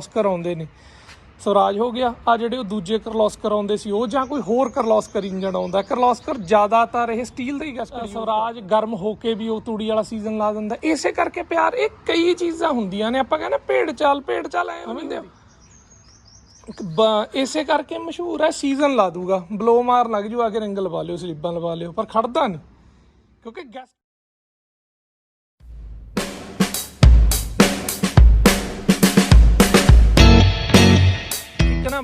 ਕਰਲੋਸਕਰ ਆਉਂਦੇ ਨੇ। ਸਵਰਾਜ ਹੋ ਗਿਆ ਆ ਜਿਹੜੇ ਉਹ ਦੂਜੇ ਕਰਲੋਸਕਰ ਆਉਂਦੇ ਸੀ ਉਹ ਜਾਂ ਕੋਈ ਹੋਰ ਕਰਲੋਸਕਰ ਇੰਜਨ ਆਉਂਦਾ। ਕਰਲੋਸਕਰ ਜ਼ਿਆਦਾਤਰ ਇਹ ਸਟੀਲ ਦਾ ਹੀ ਗੈਸ ਸਵਰਾਜ ਗਰਮ ਹੋ ਕੇ ਵੀ ਉਹ ਤੂੜੀ ਵਾਲਾ ਸੀਜ਼ਨ ਲਾ ਦਿੰਦਾ। ਇਸੇ ਕਰਕੇ ਪਿਆਰ ਇਹ ਕਈ ਚੀਜ਼ਾਂ ਹੁੰਦੀਆਂ ਨੇ। ਆਪਾਂ ਕਹਿੰਦੇ ਭੇਡ ਚਾਲ ਭੇਡ ਚਾਲ ਐ ਹੁੰਦੇ ਆ। ਇਸੇ ਕਰਕੇ ਮਸ਼ਹੂਰ ਹੈ ਸੀਜ਼ਨ ਲਾ ਦੂਗਾ। ਬਲੋ ਮਾਰ ਲੱਗ ਜੂ ਆ ਕੇ ਰਿੰਗ ਲਵਾ ਲਿਓ ਸਲੀਬਾਂ ਲਵਾ ਲਿਓ ਪਰ ਖੜਦਾ ਨਹੀਂ। ਕਿਉਂਕਿ ਗੈਸ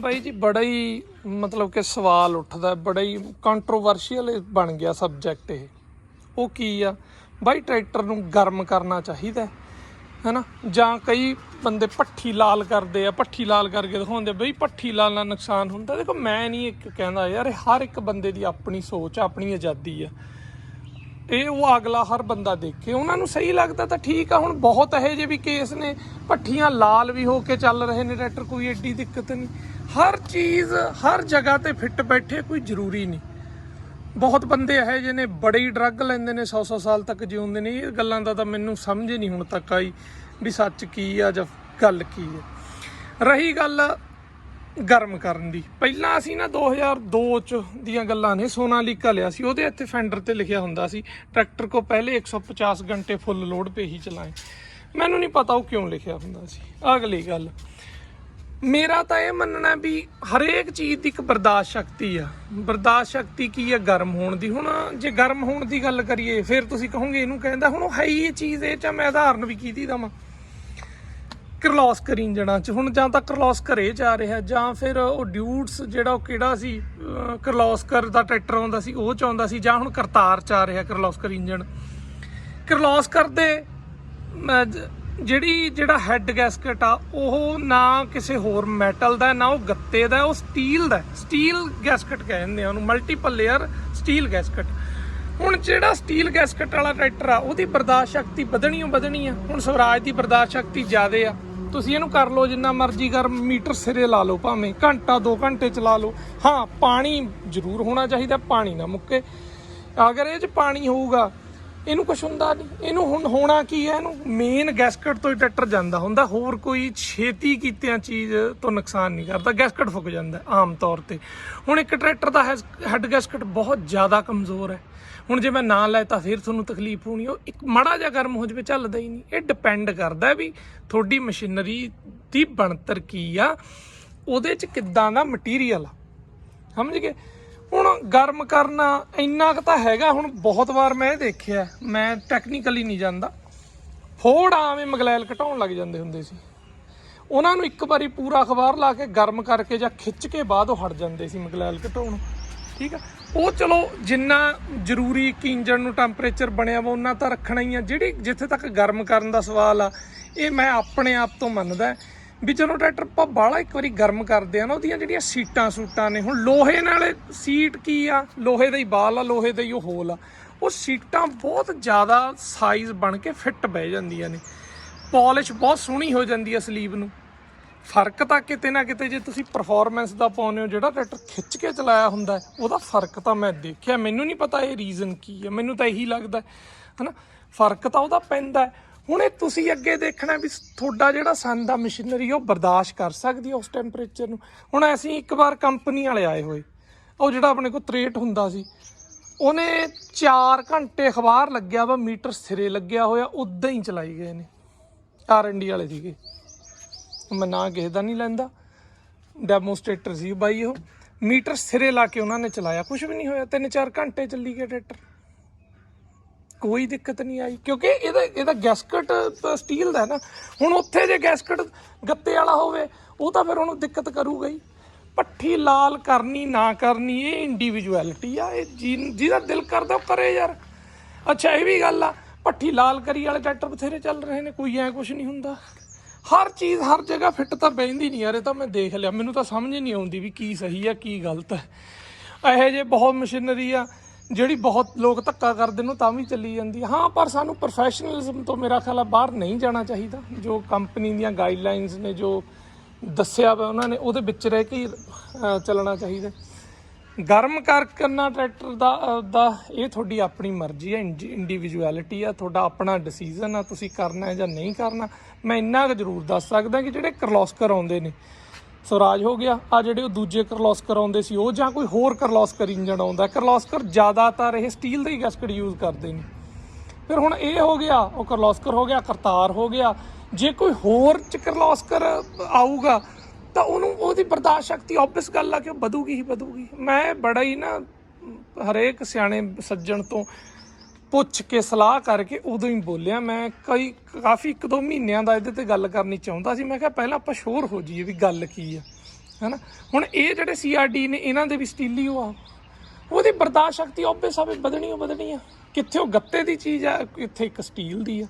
ਬਾਈ ਜੀ, ਬੜਾ ਹੀ ਮਤਲਬ ਕਿ ਸਵਾਲ ਉੱਠਦਾ, ਬੜਾ ਹੀ ਕੰਟਰੋਵਰਸ਼ੀਅਲ ਬਣ ਗਿਆ ਸਬਜੈਕਟ ਇਹ। ਉਹ ਕੀ ਆ? ਬਾਈ ਟਰੈਕਟਰ ਨੂੰ ਗਰਮ ਕਰਨਾ ਚਾਹੀਦਾ ਹੈ, ਹੈਨਾ? ਜਾਂ ਕਈ ਬੰਦੇ ਪੱਠੀ ਲਾਲ ਕਰਦੇ ਆ ਪੱਠੀ ਲਾਲ ਕਰਕੇ ਦਿਖਾਉਂਦੇ ਬਈ ਪੱਠੀ ਲਾਲ ਨਾਲ ਨੁਕਸਾਨ ਹੁੰਦਾ। ਦੇਖੋ, ਮੈਂ ਨਹੀਂ ਇੱਕ ਕਹਿੰਦਾ, ਯਾਰ ਹਰ ਇੱਕ ਬੰਦੇ ਦੀ ਆਪਣੀ ਸੋਚ ਆਪਣੀ ਆਜ਼ਾਦੀ ਆ। ਇਹ ਉਹ ਅਗਲਾ ਹਰ ਬੰਦਾ ਦੇਖੇ। ਉਹਨਾਂ ਨੂੰ ਸਹੀ ਲੱਗਦਾ ਤਾਂ ਠੀਕ ਆ, ਹੁਣ ਬਹੁਤ ਇਹੋ ਜਿਹੇ ਵੀ ਕੇਸ ਨੇ। ਪੱਠੀਆਂ ਲਾਲ ਵੀ ਹੋ ਕੇ ਚੱਲ ਰਹੇ ਨੇ ਟਰੈਕਟਰ ਕੋਈ ਏਡੀ ਦਿੱਕਤ ਨਹੀਂ। ਹਰ ਚੀਜ਼, ਹਰ ਜਗ੍ਹਾ ਤੇ ਫਿੱਟ ਬੈਠੇ ਕੋਈ ਜ਼ਰੂਰੀ ਨਹੀਂ। ਬਹੁਤ ਬੰਦੇ ਇਹੋ ਜਿਹੇ ਨੇ, ਬੜੇ ਹੀ ਡਰੱਗ ਲੈਂਦੇ ਨੇ 100-100 ਸਾਲ ਤੱਕ ਜਿਉਂਦੇ ਨੇ। ਇਹ ਗੱਲਾਂ ਦਾ ਤਾਂ ਮੈਨੂੰ ਸਮਝ ਹੀ ਨਹੀਂ ਹੁਣ ਤੱਕ ਆਈ ਵੀ ਸੱਚ ਕੀ ਆ ਜਾਂ ਗੱਲ ਕੀ ਹੈ ਰਹੀ ਗੱਲ ਗਰਮ ਕਰਨ ਦੀ। ਪਹਿਲਾਂ ਅਸੀਂ ਨਾ 2002 ਚ ਦੀਆਂ ਗੱਲਾਂ ਨੇ ਸੋਨਾਲੀਕਾ ਲਿਆ ਸੀ। ਉਹਦੇ ਇੱਥੇ ਫੈਂਡਰ ਤੇ ਲਿਖਿਆ ਹੁੰਦਾ ਸੀ, ਟਰੈਕਟਰ ਕੋ ਪਹਿਲੇ 150 ਘੰਟੇ ਫੁੱਲ ਲੋਡ ਪੇ ਹੀ ਚਲਾਏ। ਮੈਨੂੰ ਨਹੀਂ ਪਤਾ ਉਹ ਕਿਉਂ ਲਿਖਿਆ ਹੁੰਦਾ ਸੀ। ਅਗਲੀ ਗੱਲ ਮੇਰਾ ਤਾਂ ਇਹ ਮੰਨਣਾ ਵੀ ਹਰੇਕ ਚੀਜ਼ ਦੀ ਇੱਕ ਬਰਦਾਸ਼ਤ ਸ਼ਕਤੀ ਆ। ਬਰਦਾਸ਼ਤ ਸ਼ਕਤੀ ਕੀ ਆ? ਗਰਮ ਹੋਣ ਦੀ। ਹੁਣ ਜੇ ਗਰਮ ਹੋਣ ਦੀ ਗੱਲ ਕਰੀਏ, ਫਿਰ ਤੁਸੀਂ ਕਹੋਗੇ ਇਹਨੂੰ ਕਹਿੰਦਾ, ਹੁਣ ਉਹ ਹੈ ਹੀ ਇਹ ਚੀਜ਼, ਇਹ ਚ ਮੈਂ ਉਦਾਹਰਨ ਵੀ ਕੀਤੀ ਦਵਾਂ। ਕਰਲੋਸਕਰ ਇੰਜਣਾਂ ਚ। ਹੁਣ ਜਾਂ ਤਾਂ ਕਰਲੋਸਕਰ ਇਹ ਜਾ ਰਿਹਾ, ਜਾਂ ਫਿਰ ਉਹ ਡਿਊਟਸ ਜਿਹੜਾ ਉਹ ਕਿਹੜਾ ਸੀ, ਅਹ ਕਰਲੋਸਕਰ ਦਾ ਟਰੈਕਟਰ ਆਉਂਦਾ ਸੀ, ਉਹ ਚ ਆਉਂਦਾ ਸੀ, ਜਾਂ ਹੁਣ ਕਰਤਾਰ ਚ ਆ ਰਿਹਾ ਕਰਲੋਸਕਰ ਇੰਜਣ ਕਰਲੋਸਕਰ ਦੇ ਜਿਹੜੀ ਜਿਹੜਾ ਹੈੱਡ ਗੈਸਕਟ ਆ, ਉਹ ਨਾ ਕਿਸੇ ਹੋਰ ਮੈਟਲ ਦਾ, ਨਾ ਉਹ ਗੱਤੇ ਦਾ, ਉਹ ਸਟੀਲ ਦਾ। ਸਟੀਲ ਗੈਸਕਟ ਕਹਿੰਦੇ ਆ ਉਹਨੂੰ ਮਲਟੀਪਲ ਲੇਅਰ ਸਟੀਲ ਗੈਸਕਟ ਹੁਣ ਜਿਹੜਾ ਸਟੀਲ ਗੈਸਕਟ ਵਾਲਾ ਟਰੈਕਟਰ ਆ, ਉਹਦੀ ਬਰਦਾਸ਼ਤ ਸ਼ਕਤੀ ਵਧਣੀ ਓ ਵਧਣੀ ਆ ਹੁਣ ਸਵਰਾਜ ਦੀ ਬਰਦਾਸ਼ਤ ਸ਼ਕਤੀ ਜ਼ਿਆਦੇ ਆ। ਤੁਸੀਂ ਇਹਨੂੰ ਕਰ ਲਓ, ਜਿੰਨਾ ਮਰਜ਼ੀ ਕਰ, ਮੀਟਰ ਸਿਰੇ ਲਾ ਲਓ ਭਾਵੇਂ। ਘੰਟਾ 2 ਘੰਟੇ ਚਲਾ ਲਓ। ਹਾਂ, ਪਾਣੀ ਜ਼ਰੂਰ ਹੋਣਾ ਚਾਹੀਦਾ, ਪਾਣੀ ਨਾ ਮੁੱਕੇ। ਅਗਰ ਇਹ ਚ ਪਾਣੀ ਹੋਊਗਾ ਇਹਨੂੰ ਕੁਝ ਹੁੰਦਾ ਨਹੀਂ। ਇਹਨੂੰ ਹੁਣ ਹੋਣਾ ਕੀ ਹੈ? ਇਹਨੂੰ ਮੇਨ ਗੈਸਕਟ ਤੋਂ ਹੀ ਟਰੈਕਟਰ ਜਾਂਦਾ ਹੁੰਦਾ। ਹੋਰ ਕੋਈ ਛੇਤੀ ਕੀਤਿਆਂ ਚੀਜ਼ ਤੋਂ ਨੁਕਸਾਨ ਨਹੀਂ ਕਰਦਾ। ਗੈਸਕਟ ਫੁੱਕ ਜਾਂਦਾ ਆਮ ਤੌਰ ਤੇ। ਹੁਣ ਇੱਕ ਟਰੈਕਟਰ ਦਾ ਹੈਡ ਗੈਸਕਟ ਬਹੁਤ ਜ਼ਿਆਦਾ ਕਮਜ਼ੋਰ ਹੈ। ਹੁਣ ਜੇ ਮੈਂ ਨਾ ਲੈ ਤਾਂ ਫਿਰ ਤੁਹਾਨੂੰ ਤਕਲੀਫ ਹੋਣੀ। ਉਹ ਇੱਕ ਮਾੜਾ ਜਿਹਾ ਗਰਮ ਹੋ ਜਵੇ, ਚੱਲਦਾ ਹੀ ਨਹੀਂ। ਇਹ ਡਿਪੈਂਡ ਕਰਦਾ ਵੀ ਤੁਹਾਡੀ ਮਸ਼ੀਨਰੀ ਦੀ ਬਣਤਰ ਕੀ ਆ। ਉਹਦੇ ਚ ਕਿੱਦਾਂ ਦਾ ਮਟੀਰੀਅਲ ਆ। ਸਮਝ ਗਏ? ਹੁਣ ਗਰਮ ਕਰਨਾ ਇੰਨਾ ਕੁ ਤਾਂ ਹੈਗਾ, ਹੁਣ ਬਹੁਤ ਵਾਰ ਮੈਂ ਇਹ ਦੇਖਿਆ, ਮੈਂ ਟੈਕਨੀਕਲੀ ਨਹੀਂ ਜਾਂਦਾ। ਫੋੜ ਆਵੇਂ ਮਗਲੈਲ ਘਟਾਉਣ ਲੱਗ ਜਾਂਦੇ ਹੁੰਦੇ ਸੀ। ਉਹਨਾਂ ਨੂੰ ਇੱਕ ਵਾਰੀ ਪੂਰਾ ਅਖਬਾਰ ਲਾ ਕੇ ਗਰਮ ਕਰਕੇ ਜਾਂ ਖਿੱਚ ਕੇ ਬਾਅਦ ਉਹ ਹਟ ਜਾਂਦੇ ਸੀ ਮਗਲੈਲ ਘਟਾਉਣ। ਠੀਕ ਆ? ਉਹ ਚਲੋ ਜਿੰਨਾ ਜ਼ਰੂਰੀ ਕਿੰਜਣ ਨੂੰ ਟੈਂਪਰੇਚਰ ਬਣਿਆ ਵਾ, ਉਹਨਾਂ ਤਾਂ ਰੱਖਣਾ ਹੀ ਆ। ਜਿਹੜੀ ਜਿੱਥੇ ਤੱਕ ਗਰਮ ਕਰਨ ਦਾ ਸਵਾਲ ਆ, ਇਹ ਮੈਂ ਆਪਣੇ ਆਪ ਤੋਂ ਮੰਨਦਾ। ਵੀ ਜਦੋਂ ਟਰੈਕਟਰ ਆਪਾਂ ਬਾਹਲਾ ਇੱਕ ਵਾਰੀ ਗਰਮ ਕਰਦੇ ਆ ਨਾ ਉਹਦੀਆਂ ਜਿਹੜੀਆਂ ਸੀਟਾਂ ਸੂਟਾਂ ਨੇ ਹੁਣ ਲੋਹੇ ਨਾਲ ਸੀਟ ਕੀ ਆ? ਲੋਹੇ ਦਾ ਹੀ ਬਾਲ ਆ ਲੋਹੇ ਦਾ ਹੀ ਉਹ ਹੋਲ ਆ। ਉਹ ਸੀਟਾਂ ਬਹੁਤ ਜ਼ਿਆਦਾ ਸਾਈਜ਼ ਬਣ ਕੇ ਫਿੱਟ ਬਹਿ ਜਾਂਦੀਆਂ ਨੇ। ਪਾਲਿਸ਼ ਬਹੁਤ ਸੋਹਣੀ ਹੋ ਜਾਂਦੀ ਆ ਸਲੀਬ ਨੂੰ। ਫ਼ਰਕ ਤਾਂ ਕਿਤੇ ਨਾ ਕਿਤੇ ਜੇ ਤੁਸੀਂ ਪਰਫਾਰਮੈਂਸ ਦਾ ਪਾਉਂਦੇ ਹੋ ਜਿਹੜਾ ਟਰੈਕਟਰ ਖਿੱਚ ਕੇ ਚਲਾਇਆ ਹੁੰਦਾ ਉਹਦਾ ਫ਼ਰਕ ਤਾਂ ਮੈਂ ਦੇਖਿਆ। ਮੈਨੂੰ ਨਹੀਂ ਪਤਾ ਇਹ ਰੀਜ਼ਨ ਕੀ ਹੈ ਮੈਨੂੰ ਤਾਂ ਇਹੀ ਲੱਗਦਾ ਹੈ, ਹਨਾ? ਫ਼ਰਕ ਤਾਂ ਉਹਦਾ ਪੈਂਦਾ। ਹੁਣ ਇਹ ਤੁਸੀਂ ਅੱਗੇ ਦੇਖਣਾ ਵੀ ਤੁਹਾਡਾ ਜਿਹੜਾ ਸੰਦ ਆ ਮਸ਼ੀਨਰੀ, ਉਹ ਬਰਦਾਸ਼ਤ ਕਰ ਸਕਦੀ ਹੈ ਉਸ ਟੈਂਪਰੇਚਰ ਨੂੰ। ਹੁਣ ਅਸੀਂ ਇੱਕ ਵਾਰ ਕੰਪਨੀ ਵਾਲੇ ਆਏ ਹੋਏ। ਉਹ ਜਿਹੜਾ ਆਪਣੇ ਕੋਲ 63 ਹੁੰਦਾ ਸੀ, ਉਹਨੇ 4 ਘੰਟੇ ਅਖਬਾਰ ਲੱਗਿਆ ਵਾ, ਮੀਟਰ ਸਿਰੇ ਲੱਗਿਆ ਹੋਇਆ, ਉਦਾਂ ਹੀ ਚਲਾਈ ਗਏ ਨੇ। ਆਰਐਨਡੀ ਵਾਲੇ ਸੀਗੇ। ਮੈਂ ਨਾ ਕਿਸੇ ਦਾ ਨਹੀਂ ਲੈਂਦਾ। ਡੈਮੋਸਟ੍ਰੇਟਰ ਸੀ ਬਾਈ ਉਹ। ਮੀਟਰ ਸਿਰੇ ਲਾ ਕੇ ਉਹਨਾਂ ਨੇ ਚਲਾਇਆ। ਕੁਝ ਵੀ ਨਹੀਂ ਹੋਇਆ। 3-4 ਘੰਟੇ ਚੱਲੀ ਗਿਆ ਟਰੈਕਟਰ। ਕੋਈ ਦਿੱਕਤ ਨਹੀਂ ਆਈ, ਕਿਉਂਕਿ ਇਹਦਾ ਇਹਦਾ ਗੈਸਕਟ ਸਟੀਲ ਦਾ ਹੈ ਨਾ। ਹੁਣ ਉੱਥੇ ਜੇ ਗੈਸਕਟ ਗੱਤੇ ਵਾਲਾ ਹੋਵੇ, ਉਹ ਤਾਂ ਫਿਰ ਉਹਨੂੰ ਦਿੱਕਤ ਕਰੂਗਾ ਹੀ। ਪੱਠੀ ਲਾਲ ਕਰਨੀ, ਨਾ ਕਰਨੀ, ਇਹ ਇੰਡੀਵਿਜੂਅਲਿਟੀ ਆ, ਇਹ ਜੀ- ਜਿਹਦਾ ਦਿਲ ਕਰਦਾ ਉਹ ਕਰੇ ਯਾਰ। ਅੱਛਾ, ਇਹ ਵੀ ਗੱਲ ਆ, ਪੱਠੀ ਲਾਲ ਕਰੀ ਵਾਲੇ ਟਰੈਕਟਰ ਬਥੇਰੇ ਚੱਲ ਰਹੇ ਨੇ, ਕੋਈ ਐ ਕੁਝ ਨਹੀਂ ਹੁੰਦਾ। ਹਰ ਚੀਜ਼, ਹਰ ਜਗ੍ਹਾ ਫਿੱਟ ਤਾਂ ਬੈਂਦੀ ਨਹੀਂ ਯਾਰ, ਇਹ ਤਾਂ ਮੈਂ ਦੇਖ ਲਿਆ। ਮੈਨੂੰ ਤਾਂ ਸਮਝ ਨਹੀਂ ਆਉਂਦੀ ਵੀ ਕੀ ਸਹੀ ਆ, ਕੀ ਗਲਤ ਹੈ ਇਹੋ ਜਿਹੇ ਬਹੁਤ ਮਸ਼ੀਨਰੀ ਆ ਜਿਹੜੀ ਬਹੁਤ ਲੋਕ ਧੱਕਾ ਕਰਦੇ ਨੂੰ ਤਾਂ ਵੀ ਚੱਲੀ ਜਾਂਦੀ ਆ। ਹਾਂ, ਪਰ ਸਾਨੂੰ ਪ੍ਰੋਫੈਸ਼ਨਲਿਜ਼ਮ ਤੋਂ ਮੇਰਾ ਖਿਆਲ ਆ, ਬਾਹਰ ਨਹੀਂ ਜਾਣਾ ਚਾਹੀਦਾ। ਜੋ ਕੰਪਨੀ ਦੀਆਂ ਗਾਈਡਲਾਈਨਸ ਨੇ, ਜੋ ਦੱਸਿਆ ਵਾ ਉਹਨਾਂ ਨੇ, ਉਹਦੇ ਵਿੱਚ ਰਹਿ ਕੇ ਚੱਲਣਾ ਚਾਹੀਦਾ। ਗਰਮ ਕਰ ਕਰਨਾ ਟਰੈਕਟਰ ਦਾ ਦਾ, ਇਹ ਤੁਹਾਡੀ ਆਪਣੀ ਮਰਜ਼ੀ ਹੈ ਇੰਡੀਵਿਜੂਅਲਿਟੀ ਆ, ਤੁਹਾਡਾ ਆਪਣਾ ਡਿਸੀਜਨ ਆ, ਤੁਸੀਂ ਕਰਨਾ ਹੈ ਜਾਂ ਨਹੀਂ ਕਰਨਾ। ਮੈਂ ਇੰਨਾ ਕੁ ਜ਼ਰੂਰ ਦੱਸ ਸਕਦਾ ਕਿ ਜਿਹੜੇ ਕਰਲੋਸਕਰ ਆਉਂਦੇ ਨੇ ਸਵਰਾਜ ਹੋ ਗਿਆ। ਆ ਜਿਹੜੇ ਉਹ ਦੂਜੇ ਕਰਲੋਸਕਰ ਆਉਂਦੇ ਸੀ, ਉਹ ਜਾਂ ਕੋਈ ਹੋਰ ਕਰਲੋਸਕਰ ਇੰਜਣ ਆਉਂਦਾ। ਕਰਲੋਸਕਰ ਜ਼ਿਆਦਾਤਰ ਇਹ ਸਟੀਲ ਦੇ ਹੀ ਗੈਸਕਟ ਯੂਜ਼ ਕਰਦੇ ਨੇ। ਫਿਰ ਹੁਣ ਇਹ ਹੋ ਗਿਆ, ਉਹ ਕਰਲੋਸਕਰ ਹੋ ਗਿਆ, ਕਰਤਾਰ ਹੋ ਗਿਆ। ਜੇ ਕੋਈ ਹੋਰ ਚ ਕਰਲੋਸਕਰ ਆਊਗਾ, ਤਾਂ ਉਹਨੂੰ ਉਹਦੀ ਬਰਦਾਸ਼ਤ ਸ਼ਕਤੀ ਆਬਵੀਅਸ ਗੱਲ ਆ ਕਿ ਉਹ ਵਧੂਗੀ ਹੀ ਵਧੂਗੀ। ਮੈਂ ਬੜਾ ਹੀ ਨਾ, ਹਰੇਕ ਸਿਆਣੇ ਸੱਜਣ ਤੋਂ ਪੁੱਛ ਕੇ ਸਲਾਹ ਕਰਕੇ ਉਦੋਂ ਹੀ ਬੋਲਿਆ। ਮੈਂ ਕਈ, ਕਾਫੀ ਇੱਕ ਦੋ ਮਹੀਨਿਆਂ ਦਾ ਇਹਦੇ ਤੇ ਗੱਲ ਕਰਨੀ ਚਾਹੁੰਦਾ ਸੀ। ਮੈਂ ਕਿਹਾ ਪਹਿਲਾਂ ਆਪਾਂ ਸ਼ੋਰ ਹੋ ਜਾਈਏ ਵੀ ਗੱਲ ਕੀ ਆ, ਹੈਨਾ? ਹੁਣ ਇਹ ਜਿਹੜੇ ਸੀਆਰਡੀ ਨੇ, ਇਹਨਾਂ ਦੇ ਵੀ ਸਟੀਲੀਓ ਆ। ਉਹਦੀ ਬਰਦਾਸ਼ਤ ਸ਼ਕਤੀ ਆਬਵੀਅਸ ਆ ਵਧਣੀ ਓ ਵਧਣੀ ਆ। ਕਿੱਥੇ ਉਹ ਗੱਤੇ ਦੀ ਚੀਜ਼ ਆ ਕਿੱਥੇ ਇੱਕ ਸਟੀਲ ਦੀ ਆ।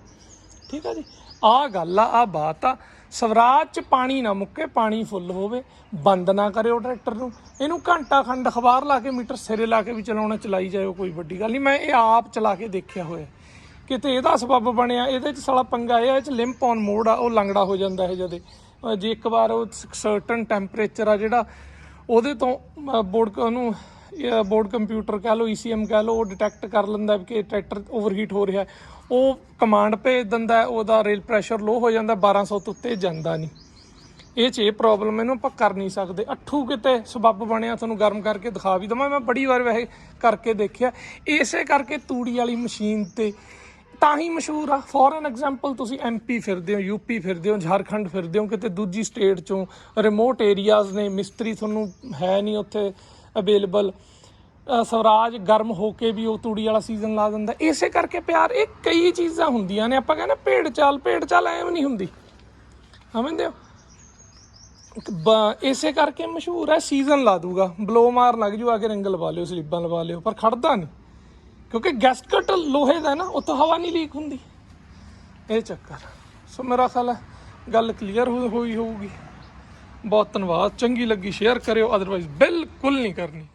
ਠੀਕ ਆ ਜੀ? ਆ ਗੱਲ ਆ ਆ ਬਾਤ ਆ। ਸਵਰਾਜ ਚ ਪਾਣੀ ਨਾ ਮੁੱਕੇ, ਪਾਣੀ ਫੁੱਲ ਹੋਵੇ, ਬੰਦ ਨਾ ਕਰਿਓ ਟਰੈਕਟਰ ਨੂੰ। ਇਹਨੂੰ ਘੰਟਾ ਖੰਡ ਅਖਬਾਰ ਲਾ ਕੇ, ਮੀਟਰ ਸਿਰੇ ਲਾ ਕੇ ਵੀ ਚਲਾਉਣਾ, ਚਲਾਈ ਜਾਇਓ, ਕੋਈ ਵੱਡੀ ਗੱਲ ਨਹੀਂ। ਮੈਂ ਇਹ ਆਪ ਚਲਾ ਕੇ ਦੇਖਿਆ ਹੋਇਆ। ਕਿਤੇ ਇਹਦਾ ਸਬਬ ਬਣਿਆ, ਇਹਦੇ ਚ ਸਾਲਾ ਪੰਗਾ ਇਹ ਆ, ਇਹ ਚ ਲਿੰਪ ਔਨ ਮੋਡ ਆ, ਉਹ ਲੰਗੜਾ ਹੋ ਜਾਂਦਾ ਹੈ ਜਦੇ। ਜੇ ਇੱਕ ਵਾਰ ਉਹ ਸਰਟਨ ਟੈਂਪਰੇਚਰ ਆ ਜਿਹੜਾ, ਉਹਦੇ ਤੋਂ ਬੋਰਡ ਉਹਨੂੰ ਬੋਰਡ ਕੰਪਿਊਟਰ ਕਹ ਲਓ ECM ਕਹ ਲਓ, ਉਹ ਡਿਟੈਕਟ ਕਰ ਲੈਂਦਾ ਕਿ ਟਰੈਕਟਰ ਓਵਰਹੀਟ ਹੋ ਰਿਹਾ ਉਹ ਕਮਾਂਡ ਭੇਜ ਦਿੰਦਾ ਉਹਦਾ ਰੇਲ ਪ੍ਰੈਸ਼ਰ ਲੋ ਹੋ ਜਾਂਦਾ 1200 ਤੋਂ ਉੱਤੇ ਜਾਂਦਾ ਨਹੀਂ। ਇਹ ਚ ਇਹ ਪ੍ਰੋਬਲਮ ਇਹਨੂੰ ਆਪਾਂ ਕਰ ਨਹੀਂ ਸਕਦੇ। ਅੱਠੂ ਕਿਤੇ ਸਬੱਬ ਬਣਿਆ, ਤੁਹਾਨੂੰ ਗਰਮ ਕਰਕੇ ਦਿਖਾ ਵੀ ਦਵਾਂ। ਮੈਂ ਬੜੀ ਵਾਰ ਵੈਸੇ ਕਰਕੇ ਦੇਖਿਆ। ਇਸੇ ਕਰਕੇ ਤੂੜੀ ਵਾਲੀ ਮਸ਼ੀਨ ਤੇ ਤਾਂ ਹੀ ਮਸ਼ਹੂਰ ਆ। ਫੋਰ ਐਨ ਐਗਜ਼ਾਮਪਲ ਤੁਸੀਂ ਐਮਪੀ ਫਿਰਦੇ ਹੋ ਯੂਪੀ ਫਿਰਦੇ ਹੋ ਝਾਰਖੰਡ ਫਿਰਦੇ ਹੋ, ਕਿਤੇ ਦੂਜੀ ਸਟੇਟ ਚੋਂ ਰਿਮੋਟ ਏਰੀਆਜ਼ ਨੇ, ਮਿਸਤਰੀ ਤੁਹਾਨੂੰ ਹੈ ਨਹੀਂ ਉੱਥੇ ਅਵੇਲੇਬਲ ਸਵਰਾਜ ਗਰਮ ਹੋ ਕੇ ਵੀ ਉਹ ਤੂੜੀ ਵਾਲਾ ਸੀਜ਼ਨ ਲਾ ਦਿੰਦਾ ਇਸੇ ਕਰਕੇ ਪਿਆਰ, ਇਹ ਕਈ ਚੀਜ਼ਾਂ ਹੁੰਦੀਆਂ ਨੇ। ਆਪਾਂ ਕਹਿੰਦੇ ਭੇਡ ਚਾਲ ਭੇਡ ਚਾਲ ਐਵੇਂ ਨਹੀਂ ਹੁੰਦੀ। ਸਮਝਦੇ ਹੋ? ਇਸੇ ਕਰਕੇ ਮਸ਼ਹੂਰ ਹੈ ਸੀਜ਼ਨ ਲਾ ਦੂਗਾ। ਬਲੋ ਮਾਰ ਲੱਗ ਜੂ, ਆ ਕੇ ਰਿੰਗ ਲਵਾ ਲਿਓ, ਸਲੀਬਾਂ ਲਵਾ ਲਿਓ, ਪਰ ਖੜਦਾ ਨਹੀਂ। ਕਿਉਂਕਿ ਗੈਸਕਟ ਲੋਹੇ ਦਾ ਨਾ, ਉੱਥੋਂ ਹਵਾ ਨਹੀਂ ਲੀਕ ਹੁੰਦੀ। ਇਹ ਚੱਕਰ। ਸੋ ਮੇਰਾ ਖਿਆਲ ਗੱਲ ਕਲੀਅਰ ਹੋਈ ਹੋਊਗੀ। ਬਹੁਤ ਧੰਨਵਾਦ, ਚੰਗੀ ਲੱਗੀ ਸ਼ੇਅਰ ਕਰਿਓ ਅਦਰਵਾਈਜ਼ ਬਿਲਕੁਲ ਨਹੀਂ ਕਰਨੀ।